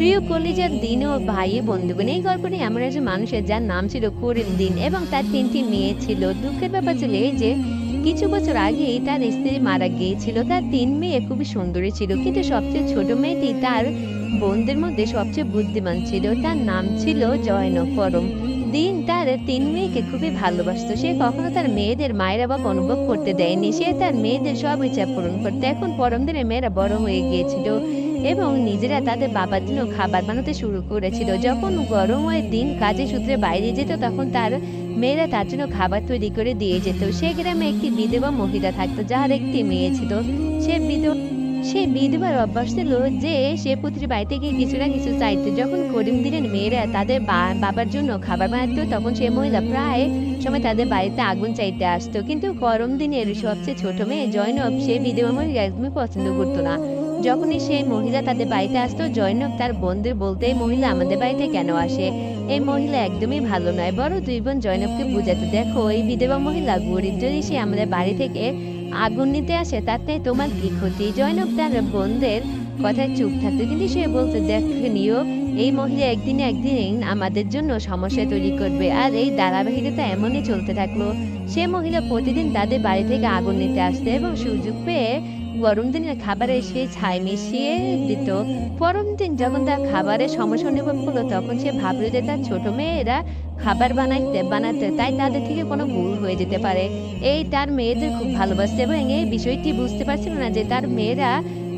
প্রিয় কলিজার দিন ও ভাই বন্ধুগণ, এই গল্পটি এমন একজন মানুষের যার নাম ছিল করিম দিন এবং তার তিনটি মেয়ে ছিল। দুঃখের ব্যাপার ছিল এই যে, কিছু বছর আগেই তার স্ত্রী মারা গিয়েছিল। তার তিন মেয়ে খুবই সুন্দরী ছিল, কিন্তু সবচেয়ে ছোট মেয়েটি তার বোনদের মধ্যে সবচেয়ে বুদ্ধিমান ছিল। তার নাম ছিল জয়নব পরম দিন তার তিন মেয়েকে খুবই ভালোবাসতো। সে কখনো তার মেয়েদের মায়ের অভাব অনুভব করতে দেয়নি। সে তার মেয়েদের সব ইচ্ছা পূরণ করতো। এখন পরম দিনের মেয়েরা বড় হয়ে গিয়েছিল। এবং নিজেরা তাদের বাবার জন্য খাবার বানাতে শুরু করেছিল। যখন গরমের দিন কাজে সূত্রে বাইরে যেত, তখন তার মেয়েরা তার জন্য খাবার তৈরি করে দিয়ে যেত। সে গ্রামে একটি বিধবা মহিলা থাকতো, যার একটি মেয়ে ছিল। সে বিধবা, সে বিধবার অভ্যাস ছিল যে সে পুত্রের বাড়িতে গিয়ে কিছু না কিছু চাইতো। যখন করিম দিনের মেয়েরা তাদের বাবার জন্য খাবার বানাতো, তখন সে মহিলা প্রায় সময় তাদের বাড়িতে আগুন চাইতে আসতো। কিন্তু গরম দিনের সবচেয়ে ছোট মেয়ে জয়নব, সে বিধবা মহিলা একদমই পছন্দ করতো না। যখনই সেই মহিলা তাদের বাড়িতে আসতো জয়নব তার বোনদের বলতে এই মহিলা, আমাদের বাড়িতে কেন আসে? এই মহিলা একদমই ভালো নয়। বড় দুই বোন জয়নবকে বুঝাতে, দেখো, এই বিধবা মহিলা গরিব, যদি সে আমাদের বাড়ি থেকে আগুন নিতে আসে তাতে তোমার কি ক্ষতি? জয়নব তার বোনদের কথায় চুপ থাকতো, কিন্তু সে বলতে দেখ নিও এই মহিলা একদিন একদিন আমাদের জন্য সমস্যা তৈরি করবে, আর এই ধারাবাহিকতা এমনই চলতে থাকল। সে মহিলা প্রতিদিন তাদের বাড়ি থেকে আগুন নিতে আসতো এবং সুযোগ পেয়ে গরম দিনের খাবারে সে ছাই মিশিয়ে দিত। পরম দিন যখন তার খাবারের সমস্যা অনুভব করল, তখন সে ভাবলো যে তার ছোট মেয়েরা খাবার বানাইতে, বানাতে, তাই তাদের থেকে কোনো ভুল হয়ে যেতে পারে। এই তার মেয়েদের খুব ভালোবাসছে এবং এই বিষয়টি বুঝতে পারছিল না যে তার মেয়েরা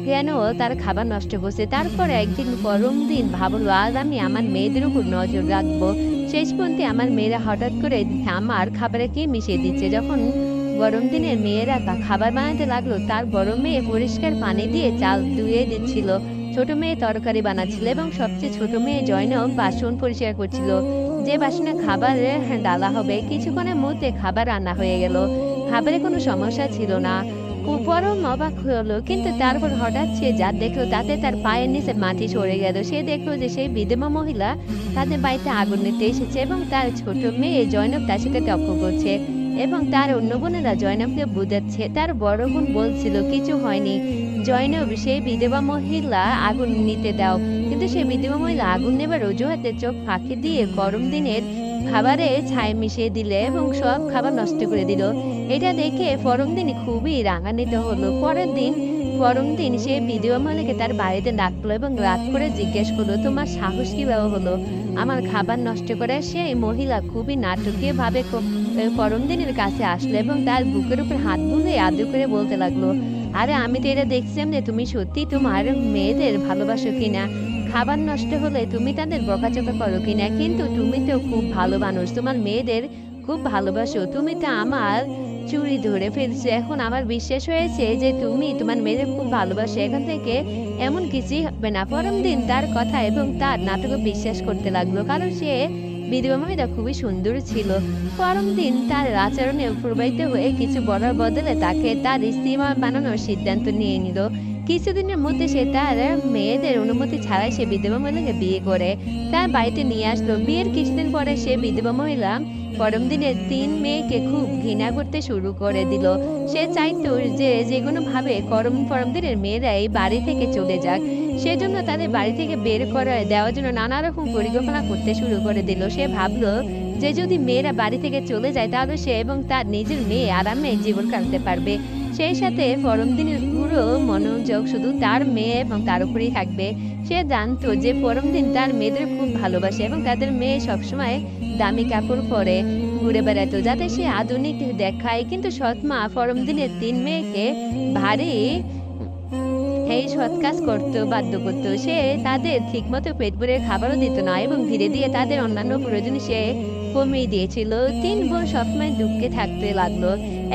কেন তার খাবার নষ্ট করছে। তারপরে একদিন গরম দিন ভাবলো, আজ আমি আমার মেয়েদের উপর নজর রাখব। শেষ পর্যন্ত আমার মেয়েরা হঠাৎ করে আমার খাবারে কে মিশিয়ে দিচ্ছে? যখন গরম দিনের মেয়েরা তা খাবার বানাতে লাগল। তার বড় মেয়ে পরিষ্কার পানি দিয়ে চাল ধুয়ে দিচ্ছিল। ছোট মেয়ে তরকারি বানাচ্ছিল এবং সবচেয়ে ছোট মেয়ে জয়নব বাসন পরিষ্কার করছিল। যে বাসনে খাবারের ডালা হবে, কিছুক্ষণের মধ্যে খাবার রান্না হয়ে গেল। খাবারে কোনো সমস্যা ছিল না। পরম অবাক হলো, কিন্তু তারপর হঠাৎ সে যা দেখল তাতে তার পায়ের নিচে মাটি সরে গেল। সে দেখল যে সেই বিধবা মহিলা তাদের বাড়িতে আগুন নিতে এসেছে এবং তার ছোট মেয়ে জয়নব তার সাথে তর্ক করছে। এবং তার অন্য বোনেরা জয়নবকে বুঝাচ্ছে, তার বড় বোন বলছিল, কিছু হয়নি। জয়নব, সেই বিধবা মহিলা আগুন নিতে দাও। কিন্তু সেই বিধবা মহিলা আগুন নেবার অজুহাতে চোখ ফাঁকি দিয়ে গরম দিনের খাবারে ছাই মিশিয়ে দিলে এবং সব খাবার নষ্ট করে দিল। এটা দেখে পরম দিন খুবই রাগান্বিত হলো। পরের দিন পরম দিন সে বিধবা মহিলাকে তার বাড়িতে ডাকলো এবং রাত করে জিজ্ঞেস করল, তোমার সাহস কীভাবে হলো? আমার খাবার নষ্ট করে সেই মহিলা খুবই নাটকীয় ভাবে পরম দিনের কাছে আসলো এবং তার বুকের উপর হাত বুলে আদর করে বলতে লাগল, আরে, আমি তো এটা দেখছিলাম যে তুমি সত্যি তোমার মেয়েদের ভালোবাসো কিনা? খাবার নষ্ট হলে তুমি তাদের বকাচকা করো কিনা? কিন্তু তুমি তো খুব ভালো মানুষ, তোমার মেয়েদের খুব ভালোবাসো, তুমি তো আমার চুরি ধরে ফেলছো। এখন আমার বিশ্বাস হয়েছে যে তুমি তোমার মেয়েদের খুব ভালোবাসো। এখান থেকে এমন কিছুই হবে না পরম দিন তার কথা এবং তার নাটকে বিশ্বাস করতে লাগল, কারণ সে বিধবা মহিলা খুবই সুন্দর ছিল। পরম দিন তার আচরণে প্রবাহিত হয়ে কিছু বলার বদলে তাকে তার স্ত্রী বানানোর সিদ্ধান্ত নিয়ে নিল। কিছুদিনের মধ্যে সে তার মেয়েদের অনুমতি ছাড়াই সে বিধবা মহিলাকে বিয়ে করে। তার বাড়িতে নিয়ে আসলো। বিয়ের কিছুদিন পরে সে বিধবা মহিলা পরম দিনে তিন মেয়েকে খুব ঘৃণা করতে শুরু করে দিল। সে চাইতো যে যে কোনো ভাবে করম পরম দিনের মেয়েরা এই বাড়ি থেকে চলে যাক। সেজন্য তাদের বাড়ি থেকে বের করে দেওয়ার জন্য নানা রকম পরিকল্পনা করতে শুরু করে দিল। সে ভাবলো যে যদি মেয়েরা বাড়ি থেকে চলে যায়, তাহলে সে এবং তার নিজের মেয়ে আরামে জীবন কাটতে পারবে। সেই সাথে পরম দিনের পুরো মনোযোগ শুধু তার মেয়ে এবং তার উপরেই থাকবে। সে জানতো যে পরম দিন তার মেয়েদের খুব ভালোবাসে এবং তাদের মেয়ে সবসময় দামি কাপড় পরে, ঘুরে বেড়াতো যাতে সে আধুনিক দেখায়। কিন্তু সৎমা পরম দিনের তিন মেয়েকে ভারী এই সৎ কাজ করতো, বাধ্য করতো। সে তাদের ঠিকমতো পেট ভরে খাবারও দিত না এবং ধীরে ধীরে তাদের অন্যান্য প্রয়োজন সে কমিয়ে দিয়েছিল। তিন বোন সবসময় দুঃখে থাকতে লাগল।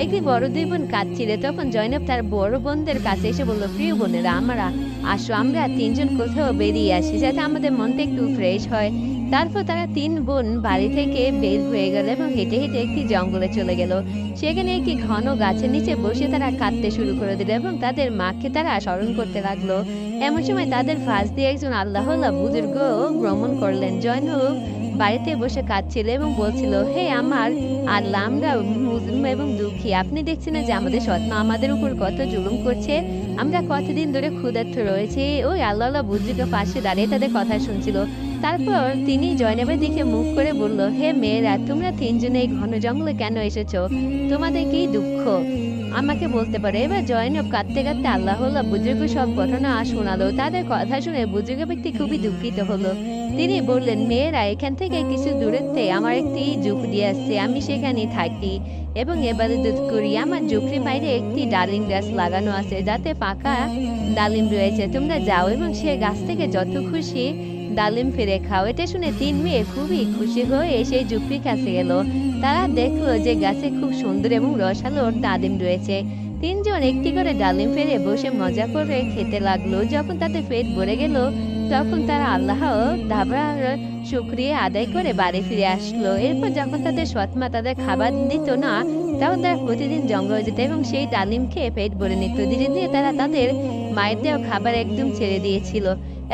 একদিন বড় দুই বোন কাঁদছিল, তখন জয়নব তার বড় বোনদের কাছে এসে বলল, প্রিয় বোনেরা, আমরা আসো, আমরা তিনজন কোথাও বেরিয়ে আসি, যাতে আমাদের মনটা একটু ফ্রেশ হয়। তারপর তারা তিন বোন বাড়ি থেকে বের হয়ে গেল এবং হেঁটে হেঁটে একটি জঙ্গলে চলে গেল। সেখানে একটি ঘন গাছের নিচে বসে তারা কাঁদতে শুরু করে দিল এবং তাদের মাকে তারা স্মরণ করতে লাগল। এমন সময় তাদের ফাঁস দিয়ে একজন আল্লাহ বুজুর্গ ভ্রমণ করলেন। জয়নব বাড়িতে বসে কাঁদছিল এবং বলছিল, হে আমার আল্লাহ, আমরা মুসলিম এবং দুঃখী। আপনি দেখছেন যে আমাদের সৎমা আমাদের উপর কত জুলুম করছে? আমরা কতদিন ধরে ক্ষুধার্থ রয়েছে। ওই আল্লাহ বুদ্ধিকে পাশে দাঁড়িয়ে তাদের কথা শুনছিল। তারপর তিনি জয়নবের দিকে মুখ করে বলল, হে মেয়েরা, তোমরা তিনজনে এই ঘন জঙ্গলে কেন এসেছ? তোমাদের কি দুঃখ? আমাকে বলতে পারে, এবার জয়নব কাঁদতে কাঁদতে আল্লাহ বুজুর্গ সব ঘটনা শোনালো। তাদের কথা শুনে বুজুর্গ ব্যক্তি খুবই দুঃখিত হলো। তিনি বললেন, মেয়েরা, এখান থেকে কিছু দূরত্বে আমার একটি ঝুপড়ি আছে। আমি সেখানে থাকি এবং এবারে দুধ করি। আমার ঝুপড়ির বাইরে একটি ডালিম গাছ লাগানো আছে। যাতে পাকা ডালিম রয়েছে। তোমরা যাও এবং সে গাছ থেকে যত খুশি ডালিম ফিরে খাও, এটা শুনে তিন মেয়ে খুবই খুশি হয়ে সেই ঝুপড়ির কাছে গেল। তারা দেখল যে গাছে খুব সুন্দর এবং রসালো ডালিম রয়েছে। তিনজন একটি করে ডালিম ফেলে বসে মজা করে খেতে লাগল। যখন তাদের পেট ভরে গেল, তখন তারা আল্লাহ দাবার শুক্রিয়া আদায় করে বাড়ি ফিরে আসলো। এরপর যখন তাদের সৎমা তাদের খাবার দিত না, তখন তারা প্রতিদিন জঙ্গলে যেত এবং সেই ডালিম খেয়ে পেট ভরে নিত। ধীরে ধীরে তারা তাদের মায়ের দেওয়া খাবার একদম ছেড়ে দিয়েছিল।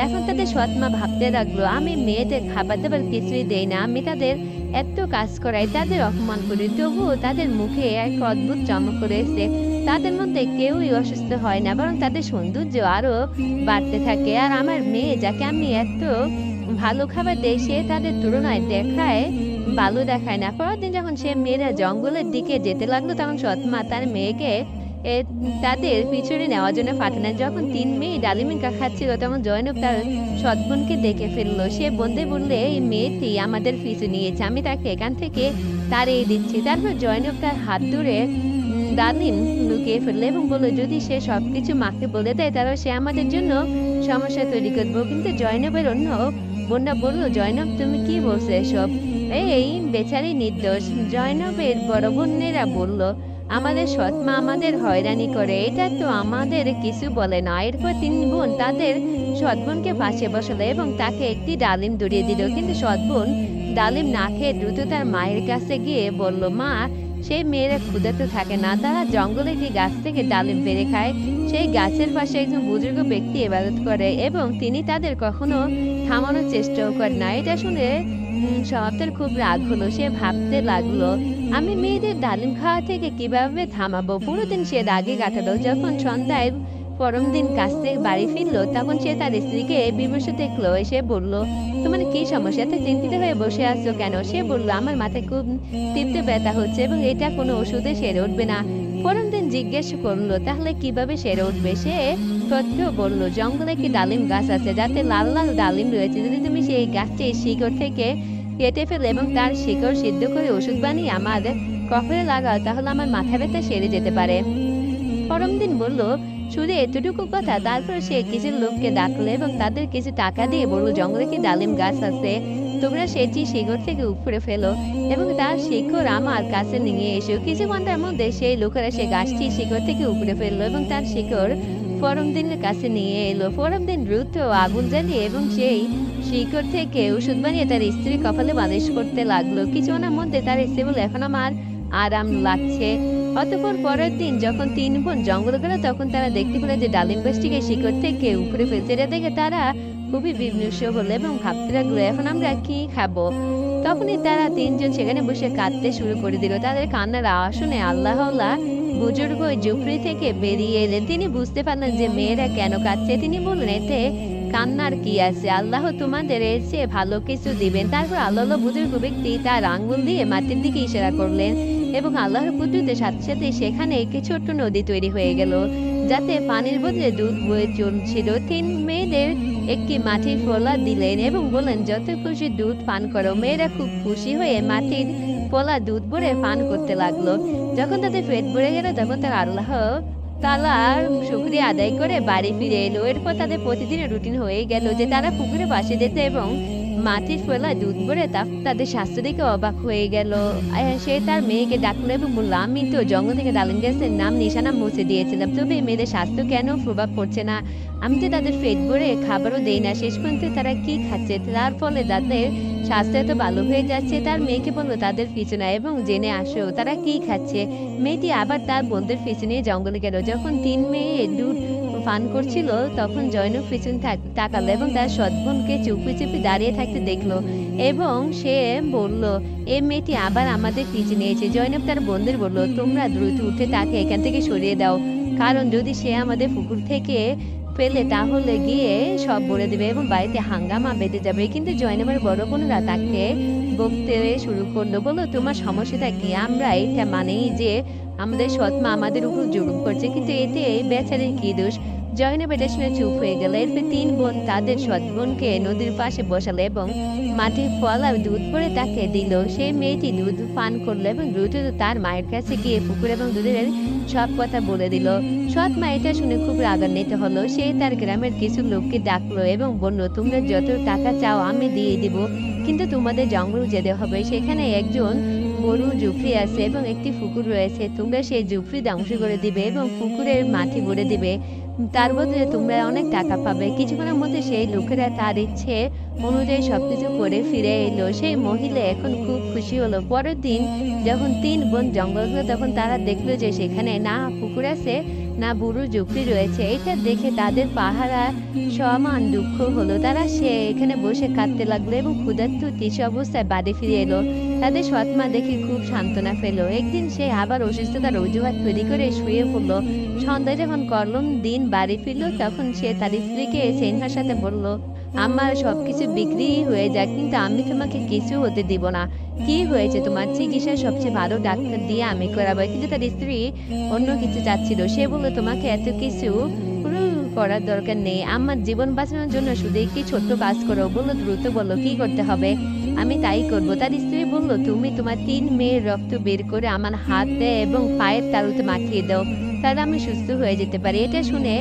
এখন তাদের সৎমা ভাবতে লাগল, আমি মেয়েদের খাবার দাবার কিছুই দেই না। আমি তাদের এত কাজ করাই, তাদের অপমান করি। তবুও তাদের মুখে এক অদ্ভুত চমক রয়েছে তাদের মধ্যে কেউই অসুস্থ হয় না, বরং তাদের সৌন্দর্য আরও বাড়তে থাকে। আর আমার মেয়ে যাকে আমি এত ভালো খাবার দেই, সে তাদের তুলনায় দেখায় ভালো দেখায় না। পরের দিন যখন সে মেয়েরা জঙ্গলের দিকে যেতে লাগল, তখন সৎমা তার মেয়েকে তাদের পিছনে নেওয়ার জন্য পাঠানো যখন তিন মেয়ে ডালিমিকা খাচ্ছিল, তখন জয়নব তার সৎ বোনকে দেখে ফেলল। সে বন্ধে বললে, এই মেয়েটি আমাদের পিছু নিয়েছে, আমি তাকে এখান থেকে তাড়িয়ে দিচ্ছি। তারপর জয়নব তার হাত ধরে ডালিম লুকিয়ে ফেলল এবং বলল, যদি সে সব কিছু মাকে বলে দেয়, তাহলে সে আমাদের জন্য সমস্যা তৈরি করব। কিন্তু জয়নবের অন্য বোনরা বলল, জয়নব, তুমি কি বলছো এসব? এই, বেচারি নির্দোষ। জয়নবের বড় বোনেরা বলল আমাদের সৎমা আমাদের হয়রানি করে, এটা তো আমাদের কিছু বলে না। এরপর তিন বোন তাদের সৎ বোনকে পাশে বসালো এবং তাকে একটি ডালিম ধরিয়ে দিল। কিন্তু সৎ বোন ডালিম না খেয়ে দ্রুত তার মায়ের কাছে গিয়ে বলল, মা সেই মেয়েরা ক্ষুধাতে থাকে না। তারা জঙ্গলে একটি গাছ থেকে ডালিম পেরে খায়। সেই গাছের পাশে একজন বুজুর্গ ব্যক্তি ইবাদত করে এবং তিনি তাদের কখনো থামানোর চেষ্টাও করে না। এটা শুনে সমাপ্তের খুব রাগ হলো। সে ভাবতে লাগল আমি মেয়েদের ডালিম খাওয়া থেকে কীভাবে থামাবো? পুরো দিন সে রাগে কাটালো। যখন সন্ধ্যায় পরম দিন কাছ থেকে বাড়ি ফিরলো, তখন সে তার স্ত্রীকে বিমর্ষ দেখল। এসে বলল, তোমার কি সমস্যা? এত চিন্তিত হয়ে বসে আসছো কেন? সে বলল, আমার মাথায় খুব তীব্র ব্যথা হচ্ছে এবং এটা কোনো ওষুধে সেরে উঠবে না। পরম দিন জিজ্ঞেস করল, তাহলে কীভাবে সেরে উঠবে? সে সত্য বলল, জঙ্গলে কি ডালিম গাছ আছে, যাতে লাল লাল ডালিম রয়েছে। যদি তুমি সেই গাছটি শিকড় থেকে কেটে ফেলে এবং তার শিকড় সিদ্ধ করে ওষুধ বানিয়ে আমার কফরে লাগাও, তাহলে আমার মাথা ব্যথা সেরে যেতে পারে। পরম দিন বলল, শুধু এতটুকু কথা, তারপর সে কিছু লোককে ডাকলো এবং তাদের কিছু টাকা দিয়ে বলল জঙ্গলে কি ডালিম গাছ আছে? তোমরা সেটি শিকড় থেকে উপরে ফেলো এবং তার শিকড় আমার কাছে নিয়ে এসো। কিছু ঘণ্টার মধ্যে সেই লোকেরা সে গাছটি শিকড় থেকে উপরে ফেলল এবং তার শিকড় ফরম দিনের কাছে নিয়ে এলো। ফরমদিন দ্রুত আগুন জ্বালিয়ে এবং সেই শিকড় থেকে ওষুধ বানিয়ে তার স্ত্রী কপালে বালিশ করতে লাগল। কিছুক্ষণের মধ্যে তার স্ত্রী বলে এখন আমার আরাম লাগছে। অতপর পরের দিন যখন তিন বোন জঙ্গল গেল, তখন তারা দেখতে পেল যে ডালিম গাছটিকে শিকড় থেকে উপরে এটা দেখে তারা খুবই বিমর্ষ হলো এবং ভাবতে লাগল, এখন আমরা কি খাব? তখনই তারা তিনজন সেখানে বসে কাঁদতে শুরু করে দিল। তাদের কান্নার আওয়াজ শুনে আল্লাহ বুজুর্গ ঝুপড়ি থেকে বেরিয়ে এলেন। তিনি বুঝতে পারলেন যে মেয়েরা কেন কাঁদছে। তিনি বললেন, এতে কান্নার কি আছে? আল্লাহ তোমাদের চেয়ে ভালো কিছু দিবেন। তারপর আল্লাহ বুজুর্গ ব্যক্তি তার আঙ্গুল দিয়ে মাটির দিকে ইশারা করলেন এবং আল্লাহর কুদরতের সাথে সাথে সেখানে একটি ছোট্ট নদী তৈরি হয়ে গেল, যাতে পানির বদলে দুধ বয়ে চলছিল। তিন মেয়েদের একটি মাটির ফোলা দিলেন এবং বলেন যত খুশি দুধ পান করো, মেয়েরা খুব খুশি হয়ে মাটির ফোলা দুধ ভরে পান করতে লাগল। যখন তাদের পেট ভরে গেল, তখন তার আল্লাহ তালা শুক্রিয়া আদায় করে বাড়ি ফিরে এলো। এরপর তাদের প্রতিদিনের রুটিন হয়ে গেল যে তারা পুকুরে পাশে যেত এবং মাটির ফেলা দুধ ভরে তা তাদের স্বাস্থ্য দেখে অবাক হয়ে গেল। সে তার মেয়েকে ডাকলো এবং বলল, আমি তো জঙ্গল থেকে ডালিম গাছের নাম নিশানা মুছে দিয়েছিলাম। তবে মেয়েদের স্বাস্থ্য কেন প্রভাব পড়ছে না? আমি তো তাদের পেট ভরে খাবারও দেই না। শেষ পর্যন্ত তারা কি খাচ্ছে? তার ফলে তাদের স্বাস্থ্য এত ভালো হয়ে যাচ্ছে। তার মেয়েকে বলল, তাদের পিছনে এবং জেনে আসো, তারা কি খাচ্ছে? মেয়েটি আবার তার বোনদের পিছনে জঙ্গলে গেল। যখন তিন মেয়ে দুধ পান করছিল, তখন জয়নব পিছন তাকালো এবং তার সৎবোনকে চুপি চুপি দাঁড়িয়ে থাকতে দেখল এবং সে বলল, এ মেয়েটি আবার আমাদের পিছনে এসে জয়নব তার বোনদের বলল, তোমরা দ্রুত উঠে তাকে এখান থেকে সরিয়ে দাও, কারণ যদি সে আমাদের পুকুর থেকে ফেলে তাহলে গিয়ে সব বলে দেবে এবং বাড়িতে হাঙ্গামা বেঁধে যাবে। কিন্তু জয়নবের বড় বোনরা তাকে বকতে শুরু করল বলো তোমার সমস্যাটা কি? আমরা এটা মানেই যে আমাদের সৎমা আমাদের উপর জুলুম করছে, কিন্তু এতে এই বেচারের কি দোষ? জয়নব এটা শুনে চুপ হয়ে গেল। এরপর তিন বোন তাদের সৎ বোনকে নদীর পাশে বসালো এবং মাটির ফল আর দুধ করে তাকে দিল। সেই মেয়েটি দুধ পান করল এবং দ্রুত তার মায়ের কাছে গিয়ে পুকুর এবং দুধের সব কথা বলে দিল। সৎ মা এটা শুনে খুব রাগান্বিত হলো। সে তার গ্রামের কিছু লোককে ডাকলো এবং বলল, তোমরা যত টাকা চাও আমি দিয়ে দিব, কিন্তু তোমাদের জঙ্গল যেতে হবে। সেখানে একজন গরু, জুফরি আছে এবং একটি পুকুর রয়েছে। তোমরা সেই জুফরি ধ্বংস করে দিবে এবং পুকুরের মাটি ভরে দিবে। তার বদলে তোমরা অনেক টাকা পাবে। কিছুক্ষণের মধ্যে সেই লোকেরা তার ইচ্ছে অনুযায়ী সবকিছু করে ফিরে এলো। সেই মহিলা এখন খুব খুশি হলো। পরের দিন যখন তিন বোন জঙ্গল গেলো তখন তারা দেখল যে সেখানে না পুকুর আছে, না বুড়ো জুফরি রয়েছে। এটা দেখে তাদের পাহারা সমান দুঃখ হলো। তারা সে এখানে বসে কাঁদতে লাগল এবং ক্ষুধার্ত তিস অবস্থায় বাড়ি ফিরে এলো। তাদের সৎমা দেখে খুব সান্ত্বনা পেল। একদিন সে আবার অসুস্থতার অজুহাত তৈরি করে শুয়ে পড়ল। সন্ধ্যা যখন করলম দিন বাড়ি ফিরলো, তখন সে তার স্ত্রীকে সেনহার সাথে বলল আমার সবকিছু বিক্রি হয়ে যাক, কিন্তু আমি তোমাকে কিছু হতে দিব না। কি হয়েছে তোমার? চিকিৎসা সবচেয়ে ভালো ডাক্তার দিয়ে আমি করাবো। কিন্তু তার স্ত্রী অন্য কিছু চাচ্ছিল। সে বলল, তোমাকে এত কিছু করার দরকার নেই। আমার জীবন বাঁচানোর জন্য শুধু একটি ছোট্ট কাজ করো। বলল, দ্রুত বলল, কি করতে হবে? আমি তাই করব। তার স্ত্রী বলল, তুমি তোমার তিন মেয়ের রক্ত বের করে আমার হাতে এবং পায়ের তালুতে মাখিয়ে দাও। তাহলে আমি সুস্থ হয়ে যেতে পারি। এটা শুনে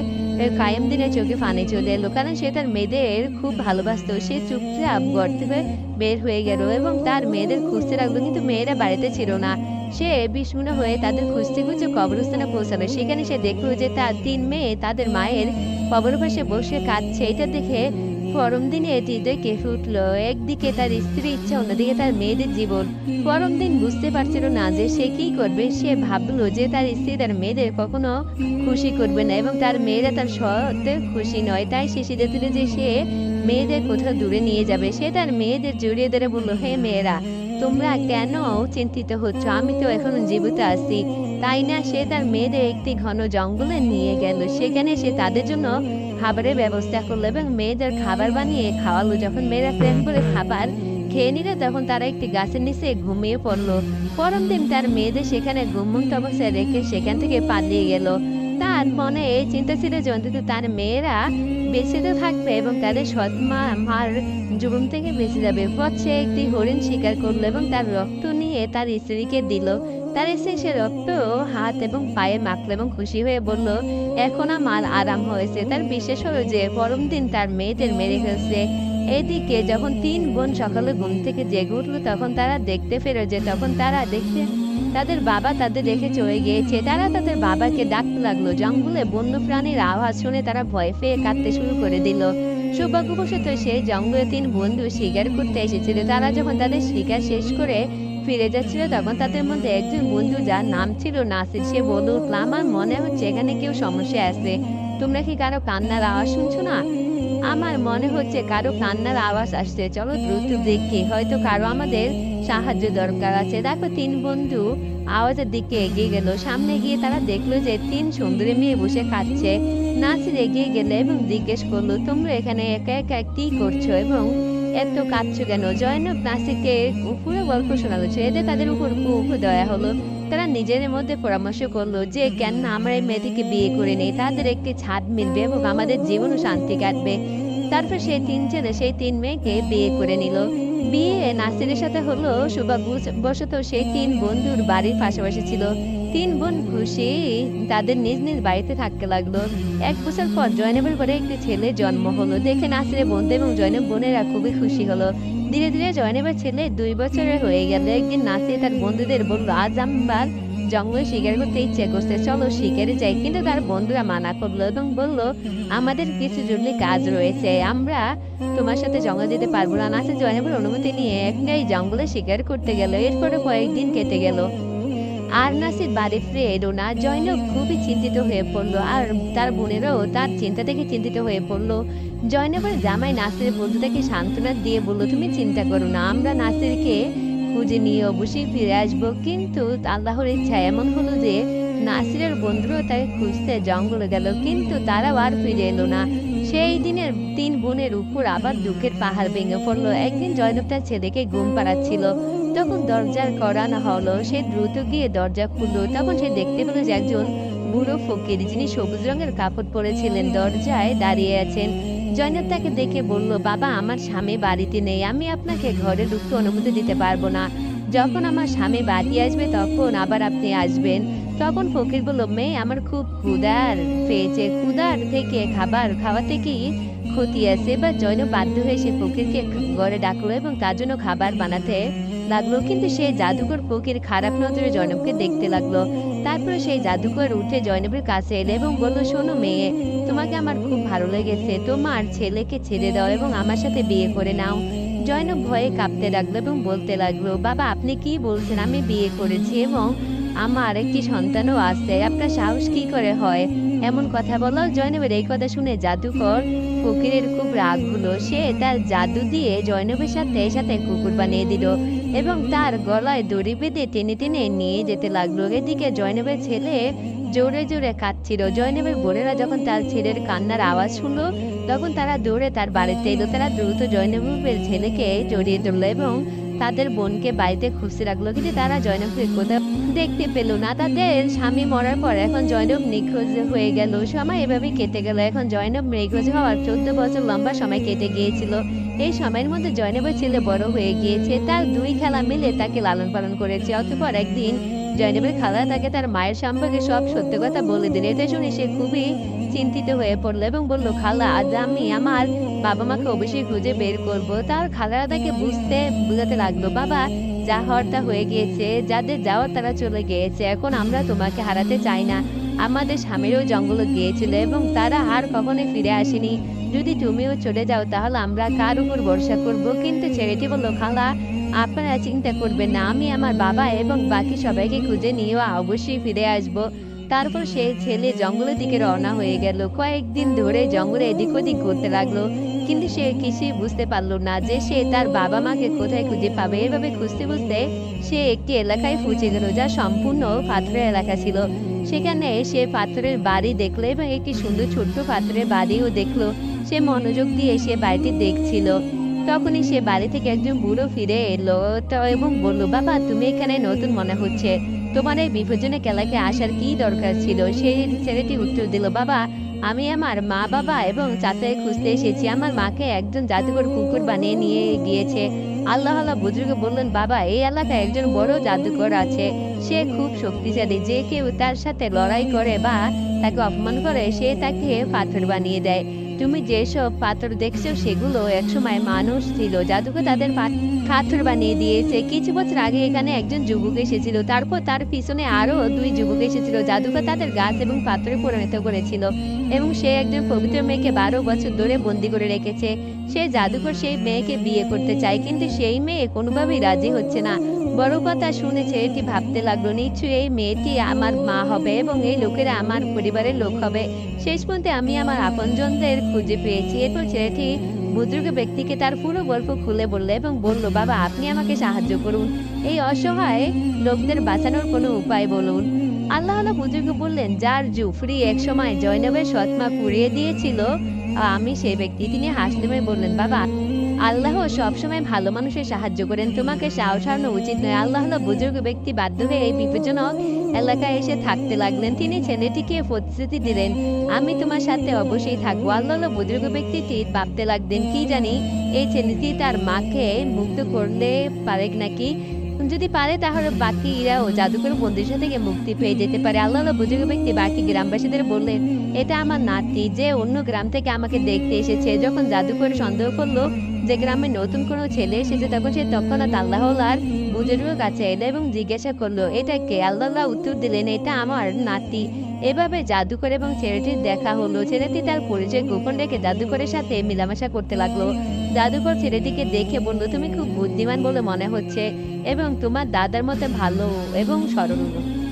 কায়েম দিনের চোখে ফানে চলে এলো, কারণ সে তার মেয়েদের খুব ভালোবাসতো। সে চুপচাপ ঘর থেকে বের হয়ে গেল এবং তার মেয়েদের খুঁজতে লাগল, কিন্তু মেয়েরা বাড়িতে ছিল না। সে বিস্মৃত হয়ে তাদের খুঁজতে খুঁজতে কবরস্থানে পৌঁছালো। সেখানে সে দেখল যে তার তিন মেয়ে তাদের মায়ের কবর পাশে বসে কাঁদছে। এটা দেখে পরম দিনে হৃদয় কেঁপে উঠল একদিকে তার স্ত্রীর ইচ্ছা, অন্যদিকে তার মেয়েদের জীবন। পরম দিন বুঝতে পারছিল না যে সে কি করবে। সে ভাবলো যে তার স্ত্রী তার মেয়েদের কখনো খুশি করবে না এবং তার মেয়েরা তার সতে খুশি নয়। তাই সে সিদ্ধান্ত যে সে মেয়েদের কোথাও দূরে নিয়ে যাবে, সে তার মেয়েদের জড়িয়ে ধরে বলল, হে মেয়েরা, তোমরা কেন চিন্তিত হচ্ছ? আমি তো এখন জীবিত আছি। তাই না, সে তার মেয়েদের একটি ঘন জঙ্গলে নিয়ে গেল। সেখানে সে তাদের জন্য খাবারের ব্যবস্থা করল এবং মেয়েদের খাবার বানিয়ে খাওয়ালো। যখন মেয়েরা প্রেম করে খাবার খেয়ে নিল, তখন তারা একটি গাছের নিচে ঘুমিয়ে পড়ল। পরম দিন তার মেয়েদের সেখানে ঘুমন্ত অবস্থায় রেখে সেখান থেকে পালিয়ে গেল। তার মনে এই চিন্তা ছিল যে অন্তত তার মেয়েরা বেঁচে থাকবে এবং তাদের সৎ মা, মার জুলুম থেকে বেঁচে যাবে। পথ সে একটি হরিণ শিকার করল এবং তার রক্ত নিয়ে তার স্ত্রীকে দিল। তার স্ত্রী সে রক্ত, হাত এবং পায়ে মাখলো এবং খুশি হয়ে বলল, এখন আমার আরাম হয়েছে। তার বিশেষ হলো যে পরম দিন তার মেয়েদের মেরে ফেলছে। এদিকে যখন তিন বোন সকালে ঘুম থেকে জেগে উঠল, তখন তারা দেখতে ফেরো যে তখন তারা দেখতে, তাদের বাবা তাদের রেখে চলে গিয়েছে। তারা তাদের বাবাকে ডাকতে লাগল। জঙ্গলে বন্য প্রাণীর আওয়াজ শুনে তারা ভয় পেয়ে কাঁদতে শুরু করে দিল। সৌভাগ্যবশত সে জঙ্গলে তিন বন্ধু শিকার করতে এসেছিল। তারা যখন তাদের শিকার শেষ করে ফিরে যাচ্ছিল তখন তাদের মধ্যে একজন বন্ধু যার নাম ছিল নাসির। সে বলে উঠল আমার মনে হচ্ছে এখানে কেউ সমস্যা আছে। তোমরা কি কারও কান্নার আওয়াজ শুনছো না? আমার মনে হচ্ছে কারও কান্নার আওয়াজ আসছে। চলো দ্রুত দেখি। হয়তো কারও আমাদের সাহায্য দরকার আছে। দেখো তিন বন্ধু আওয়াজের দিকে এগিয়ে গেল। সামনে গিয়ে তারা দেখল যে তিন সুন্দরী মেয়ে বসে খাচ্ছে। নাসির এগিয়ে গেলে এবং জিজ্ঞেস করল, তোমরা এখানে একা একা কি করছ? এবং এত কাঁদছো কেন? জয়নব নাসিরকে পুরো গল্প শোনালো এতে তাদের উপর খুব দয়া হলো। তারা নিজেদের মধ্যে পরামর্শ করল যে কেন আমরা এই মেয়েটিকে বিয়ে করে নেই, তাদের একটি ছাদ মিলবে এবং আমাদের জীবনও শান্তি কাটবে। তারপর সেই তিন ছেলে সেই তিন মেয়েকে বিয়ে করে নিল। বিয়ে নাসিরের সাথে হলো সৌভাগ্যবশত সেই তিন বন্ধুর বাড়ির পাশাপাশি ছিল। তিন বোন খুশি তাদের নিজ নিজ বাড়িতে থাকতে লাগল। এক বছর পর জয়নবের ঘরে একটি ছেলে জন্ম হলো। দেখে নাসিরের বন্ধু এবং জয়নব বোনেরা খুবই খুশি হলো। ধীরে ধীরে জয়নবের ছেলে দুই বছরের হয়ে গেল। একদিন নাসির তার বন্ধুদের বলল, আজ আমার জঙ্গলে শিকার করতে ইচ্ছে করছে, চলো শিকারে যাই। কিন্তু তার বন্ধুরা মানা করল এবং বলল, আমাদের কিছু জরুরি কাজ রয়েছে। আমরা তোমার সাথে জঙ্গল যেতে পারব না। নাসির জয়নবের অনুমতি নিয়ে একটাই জঙ্গলে শিকার করতে গেল। এরপরে কয়েকদিন কেটে গেল। আর নাসির বাড়ি ফিরে এলো না জয়নব খুবই চিন্তিত হয়ে পড়ল আর তার বোনেরাও তার চিন্তা থেকে চিন্তিত হয়ে পড়ল। জয়নবের জামাই নাসিরের বন্ধুটাকে সান্ত্বনা দিয়ে বলল, তুমি চিন্তা করো না, আমরা নাসিরকে খুঁজে নিয়ে অবশ্যই ফিরে আসব। কিন্তু আল্লাহর ইচ্ছা এমন হলো যে, নাসিরের বন্ধুরাও তাকে খুঁজতে জঙ্গলে গেল, কিন্তু তারাও আর ফিরে এলো না। সেই দিনের তিন বোনের উপর আবার দুঃখের পাহাড় ভেঙে পড়ল। একদিন জয়নব তার ছেলেকে ঘুম পাড়াচ্ছিল। তখন দরজার করানো হলো। সে দ্রুত গিয়ে দরজা খুললো। তখন সে দেখতে পেল যে একজন বুড়ো ফকির, যিনি সবুজ রঙের কাপড় পরেছিলেন, দরজায় দাঁড়িয়ে আছেন। জয়নব তাকে দেখে বলল, বাবা, আমার স্বামী বাড়িতে নেই। আমি আপনাকে ঘরে ঢুকতে অনুমতি দিতে পারব না। যখন আমার স্বামী বাড়ি আসবে, তখন আবার আপনি আসবেন। তখন ফকির বলল, মেয়ে, আমার খুব ক্ষুদার পেয়েছে। ক্ষুদার থেকে খাবার খাওয়া থেকেই ক্ষতি আছে বা জৈন বাধ্য হয়ে সে ফকিরকে ঘরে ডাকলো এবং তার জন্য খাবার বানাতে লাগল। কিন্তু সেই জাদুকর ফকির খারাপ নজরে জয়নবকে দেখতে লাগল। তারপরে সেই জাদুকর উঠে জয়নবের কাছে এলে এবং বলল, শোনো মেয়ে, তোমাকে আমার খুব ভালো লেগেছে। তোমার ছেলেকে ছেড়ে দাও এবং আমার সাথে বিয়ে করে নাও। জয়নব ভয়ে কাঁপতে লাগল এবং বলতে লাগল, বাবা, আপনি কি বলছেন? আমি বিয়ে করেছি এবং আমার একটি সন্তানও আছে, আপনার সাহস কি করে হয়? এমন কথা বলো, জয়নবের এই কথা শুনে জাদুকর ফকিরের খুব রাগ হলো। সে তার জাদু দিয়ে জয়নবের সাথে সাথে কুকুর বানিয়ে দিল এবং তার গলায় দড়ি বেঁধে টেনে টেনে নিয়ে যেতে লাগল। এদিকে জয়নবের ছেলে জোরে জোরে কাঁদছিল। জয়নবের বোনেরা যখন তার ছেলের কান্নার আওয়াজ শুনলো, তখন তারা দৌড়ে তার বাড়িতে এলো। তারা দ্রুত জয়নবের ছেলেকে জড়িয়ে ধরলো এবং তাদের বোনকে বাড়িতে খুশি রাখল কিন্তু তারা জয়নবকে কোথাও দেখতে পেল না। তাদের স্বামী মরার পর এখন জয়নব নিখোঁজ হয়ে গেল। সময় এভাবে কেটে গেল। এখন জয়নব নিখোঁজ হওয়ার চোদ্দ বছর লম্বা সময় কেটে গিয়েছিল। এই সময়ের মধ্যে জয়নবের ছেলে বড় হয়ে গিয়েছে। তার দুই খেলা মিলে তাকে লালন পালন করেছে। অথবা একদিন জয়নবের খালা তাকে তার মায়ের সম্পর্কে সব সত্য কথা বলে দিল। এটা শুনে সে খুবই চিন্তিত হয়ে পড়ল এবং বলল, খালা, আজ আমি আমার বাবা মাকে অবশ্যই খুঁজে বের করব। তার খালারা তাকে বুঝতে, বুঝাতে লাগল, বাবা, যা হওয়ার তা হয়ে গিয়েছে। যাদের যাওয়ার তারা চলে গিয়েছে। এখন আমরা তোমাকে হারাতে চাই না। আমাদের স্বামীরও জঙ্গলে গিয়েছিল এবং তারা আর কখনোই ফিরে আসেনি। যদি তুমিও চলে যাও, তাহলে আমরা কার উপর ভরসা করব? কিন্তু ছেলেটি বলল, খালা আপনারা চিন্তা করবেন না, আমি আমার বাবা এবং বাকি সবাইকে খুঁজে নিয়েও অবশ্যই ফিরে আসব। তারপর সে ছেলে জঙ্গলের দিকে রওনা হয়ে গেল। কয়েকদিন ধরে জঙ্গলে এদিক ওদিক ঘুরতে লাগল, কিন্তু সে কিছুই বুঝতে পারল না যে সে তার বাবা মাকে কোথায় খুঁজে পাবে। এভাবে খুঁজতে খুঁজতে সে একটি এলাকায় পৌঁছে গেল, যা সম্পূর্ণ পাথরের এলাকা ছিল। সেখানে সে পাথরের বাড়ি দেখল এবং একটি সুন্দর ছোট্ট পাথরের বাড়িও দেখল। সে মনোযোগ দিয়ে সে বাড়িটি দেখছিল। তখনই সে বাড়ি থেকে একজন বুড়ো ফিরে এলো। এবং বলল, বাবা, তুমি এখানে নতুন মনে হচ্ছে। তোমার এই বিপজ্জনক এলাকায় আসার কি দরকার ছিল? সেই ছেলেটি উত্তর দিল, বাবা, আমি আমার মা, বাবা এবং চাচাকে খুঁজতে এসেছি। আমার মাকে একজন জাদুকর কুকুর বানিয়ে নিয়ে গিয়েছে। আল্লাহ আল্লাহ বুজুর্গ বললেন, বাবা, এই এলাকায় একজন বড় জাদুঘর আছে। সে খুব শক্তিশালী। যে কেউ তার সাথে লড়াই করে বা তাকে অপমান করে, সে তাকে পাথর বানিয়ে দেয়। তুমি যেসব পাথর দেখছ, সেগুলো একসময় মানুষ ছিল। জাদুকর তাদের পাথর বানিয়ে দিয়েছে। কিছু বছর আগে এখানে একজন যুবক এসেছিল। তারপর তার পিছনে আরও দুই যুবক এসেছিল। জাদুকর তাদের গাছ এবং পাথরে পরিণত করেছিল এবং সে একজন পবিত্র মেয়েকে বারো বছর ধরে বন্দি করে রেখেছে। সে জাদুকর সেই মেয়েকে বিয়ে করতে চায়, কিন্তু সেই মেয়ে কোনোভাবেই রাজি হচ্ছে না। বড় কথা শুনে ছেলেটি ভাবতে লাগল, নিশ্চয়ই এই মেয়েটি আমার মা হবে এবং এই লোকেরা আমার পরিবারের লোক হবে। শেষ পর্যন্ত আমি আমার আপনজনদের খুঁজে পেয়েছি। এরপর ছেলেটি বুজুর্গ ব্যক্তিকে তার পুরো গল্প খুলে বলল এবং বলল, বাবা, আপনি আমাকে সাহায্য করুন। এই অসহায় লোকদের বাঁচানোর কোনো উপায় বলুন। আল্লাহ আল্লাহ বুজুর্গ বললেন, যার জুফরি একসময় জয়নবের সৎমা পুড়িয়ে দিয়েছিল, আমি সেই ব্যক্তি। তিনি হাসতে বললেন, বাবা আল্লাহ সবসময় ভালো মানুষের সাহায্য করেন। তোমাকে সাহস হারানো উচিত নয়। আল্লাহ আল্লাহ বুজুর্গ ব্যক্তি, বাধ্য হয়ে এই বিপজ্জনক এলাকায় এসে থাকতে লাগলেন। তিনি ছেলেটিকে প্রতিশ্রুতি দিলেন, আমি তোমার সাথে অবশ্যই থাকব। আল্লাহ আল্লাহ বুজুর্গ ব্যক্তিটি ভাবতে লাগলেন। কি জানি, এই ছেলেটি তার মাকে মুক্ত করলে পারে নাকি? যদি পারে, তাহলে বাকিরাও জাদুকর বন্দিশা থেকে মুক্তি পেয়ে যেতে পারে। আল্লাহ বুজুর্গ ব্যক্তি, বাকি গ্রামবাসীদের বললেন, এটা আমার নাতি, যে অন্য গ্রাম থেকে আমাকে দেখতে এসেছে। যখন জাদুকর সন্দেহ করল যে গ্রামে নতুন কোনো ছেলে এসেছে, তখন সে তৎক্ষণাৎ আল্লাহর বুজুর্গের কাছে এলো এবং জিজ্ঞাসা করল, এটা কে? আল্লাহ উত্তর দিলেন, এটা আমার নাতি। এভাবে জাদুকর এবং ছেলেটির দেখা হলো। ছেলেটি তার পরিচয় গোপন রেখে জাদুকরের সাথে মেলামেশা করতে লাগল। জাদুকর ছেলেটিকে দেখে বলল তুমি খুব বুদ্ধিমান বলে মনে হচ্ছে এবং তোমার দাদার মতো ভালো এবং সরল।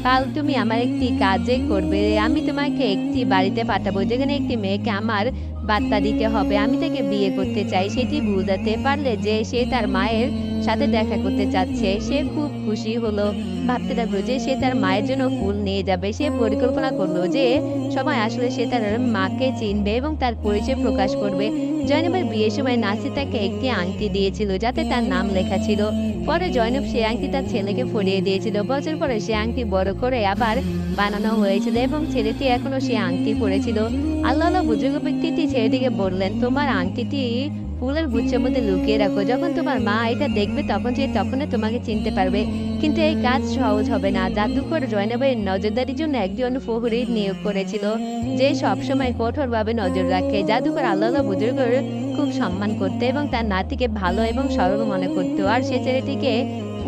কাল তুমি আমার একটি কাজে করবে। আমি তোমাকে একটি বাড়িতে পাঠাবো যেখানে একটি মেয়েকে আমার বার্তা দিতে হবে। আমি তাকে বিয়ে করতে চাই, সেটি বোঝাতে পারলে যে সে তার মায়ের সাথে দেখা করতে চাচ্ছে। সে খুব খুশি হলো। ভাবতে লাগল যে সে তার মায়ের জন্য ফুল নিয়ে যাবে। সে পরিকল্পনা করল যে সবাই আসলে সে তার মাকে চিনবে এবং তার পরিচয় প্রকাশ করবে। জয়নবের বিয়ের সময় নাসি তাকে একটি আংটি দিয়েছিল, যাতে তার নাম লেখা ছিল। পরে জয়নব সে আংটি তার ছেলেকে ফরিয়ে দিয়েছিল। বছর পরে সে আংটি বড় করে আবার বানানো হয়েছিল এবং ছেলেটি এখনও সে আংটি পরেছিল। আল্লাহ বুজুর্গ ব্যক্তিটি ছেলেটিকে বললেন, তোমার আংটিটি ফুলের গুচ্ছের মধ্যে লুকিয়ে রাখো। যখন তোমার মা এটা দেখবে, তখন সে তখনই তোমাকে চিনতে পারবে। কিন্তু এই কাজ সহজ হবে না। জাদুকর জয়নবের নজরদারির জন্য একজন প্রহরী নিয়োগ করেছিল, যে সবসময় কঠোরভাবে নজর রাখে। জাদুকর আল্লাহ বুজুর্গর খুব সম্মান করতে এবং তার নাতিকে ভালো এবং সরল মনে করতো। আর সে ছেলেটিকে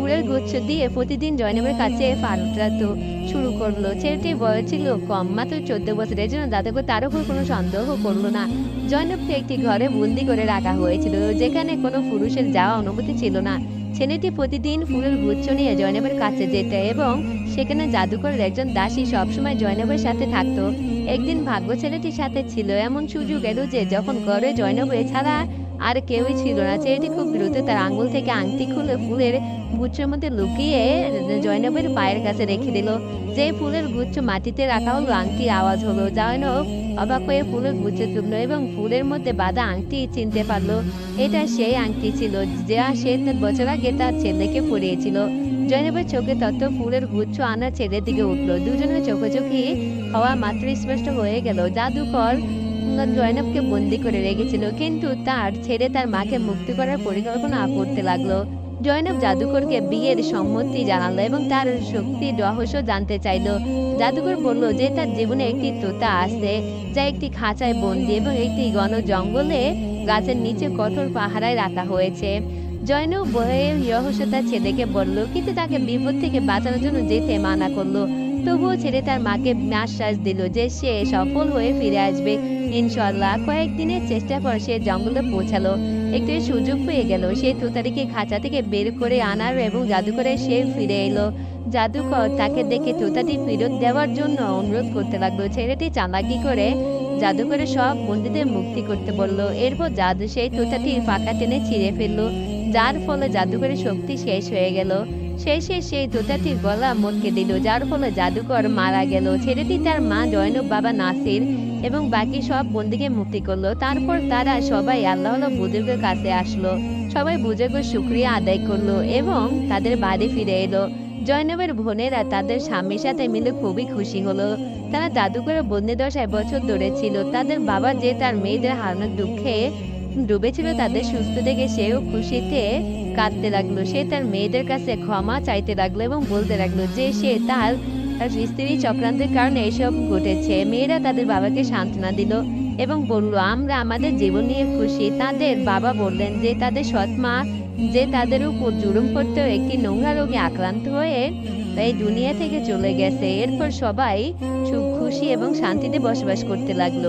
ফুলের গুচ্ছ দিয়ে প্রতিদিন জয়নবের কাছে পাল্টাতো শুরু করল। ছেলেটির বয়স ছিল কম, মাত্র চোদ্দ বছরের জন্য জাদুকর তার উপর কোনো সন্দেহ করল না। জয়নবকে একটি ঘরে বন্দি করে রাখা হয়েছিল, যেখানে কোনো পুরুষের যাওয়া অনুমতি ছিল না। ছেলেটি প্রতিদিন ফুলের গুচ্ছ নিয়ে জয়নবের কাছে যেত এবং সেখানে জাদুকরের একজন দাসী সবসময় জয়নবের সাথে থাকতো। একদিন ভাগ্য ছেলেটির সাথে ছিল, এমন সুযোগ এলো যে যখন ঘরে জয়নব ছাড়া আর কেউই ছিল না। ছেলেটি খুব দ্রুত তার আঙ্গুল থেকে আংটি খুলে ফুলের গুচ্ছের মধ্যে লুকিয়ে জয়নবের পায়ের কাছে রেখে দিল। যে ফুলের গুচ্ছ মাটিতে রাখা হলো আংটি আওয়াজ হলো। জয়নব অবাক হয়ে ফুলের গুচ্ছে তুললো এবং ফুলের মধ্যে বাঁধা আংটি চিনতে পারল, এটা সেই আংটি ছিল যা সে বছর আগে তার ছেলেকে পরিয়েছিল। জয়নবের চোখে তত্ত্ব, ফুলের গুচ্ছ আনা ছেলের দিকে উঠল। দুজনের চোখাচোখি হওয়া মাত্র স্পষ্ট হয়ে গেল। জাদুকর জয়নবকে বন্দি করে রেখেছিল, কিন্তু তার ছেড়ে তার মাকে মুক্তি করার পরিকল্পনা করতে লাগল। জয়নব জাদুকরকে বিয়ের সম্মতি জানালো এবং তার শক্তির রহস্য জানতে চাইলো। জাদুকর বলল যে তার জীবনে একটি তোতা আছে, যা একটি খাঁচায় বন্দি এবং একটি ঘন জঙ্গলে গাছের নিচে কঠোর পাহারায় রাখা হয়েছে। জয়নব বইয়ের রহস্য তার ছেলেকে বলল, কিন্তু তাকে বিপদ থেকে বাঁচানোর জন্য যেতে মানা করল। তবুও ছেলে তার মাকে আশ্বাস দিল যে সে সফল হয়ে ফিরে আসবে। ইনশাল্লাহ কয়েকদিনের চেষ্টা পর সে জঙ্গলে পৌঁছালো। একটু সুযোগ পেয়ে গেল, সে তুতারিকে খাঁচা থেকে বের করে আনার এবং জাদুকরে সে ফিরে এলো। জাদুকর তাকে দেখে তোতাটি ফেরত দেওয়ার জন্য অনুরোধ করতে লাগল। ছেলেটি চালাকি করে জাদুকরে সব বন্দীদের মুক্তি করতে বলল। এরপর জাদু সেই তোতাটির ফাঁকা টেনে ছিঁড়ে ফেলল, যার ফলে জাদুকরের শক্তি শেষ হয়ে গেল। শেষে সেই তোতাটির গলা মটকে দিল, যার ফলে জাদুকর মারা গেল। ছেলেটি তার মা জয়নব, বাবা নাসির এবং বাকি সব বন্দিকে মুক্তি করল। তারপর তারা সবাই আল্লাহ বুজুর্গের কাছে আসলো। সবাই বুজুর্গের শুক্রিয়া আদায় করল এবং তাদের বাড়ি ফিরে এলো। জয়নবের বোনেরা তাদের স্বামীর সাথে মিলে খুবই খুশি হলো। তারা জাদুকরের বন্দি দশায় বছর ধরে ছিল। তাদের বাবা যে তার মেয়েদের হারানোর দুঃখে ডুবেছিল তাদের সুস্থ দেখে সেও খুশিতে কাঁদতে লাগল। সে তার মেয়েদের কাছে ক্ষমা চাইতে লাগল এবং বলতে লাগল যে সে তার তার স্ত্রী চক্রান্তের কারণে এসব ঘটেছে। মেয়েরা তাদের বাবাকে সান্ত্বনা দিল এবং বলল, আমরা আমাদের জীবন নিয়ে খুশি। তাদের বাবা বললেন যে তাদের সৎমা যে তাদের উপর জুলুম করতেও একটি নোংরা রোগে আক্রান্ত হয়ে এই দুনিয়া থেকে চলে গেছে। এরপর সবাই সুখ, খুশি এবং শান্তিতে বসবাস করতে লাগল।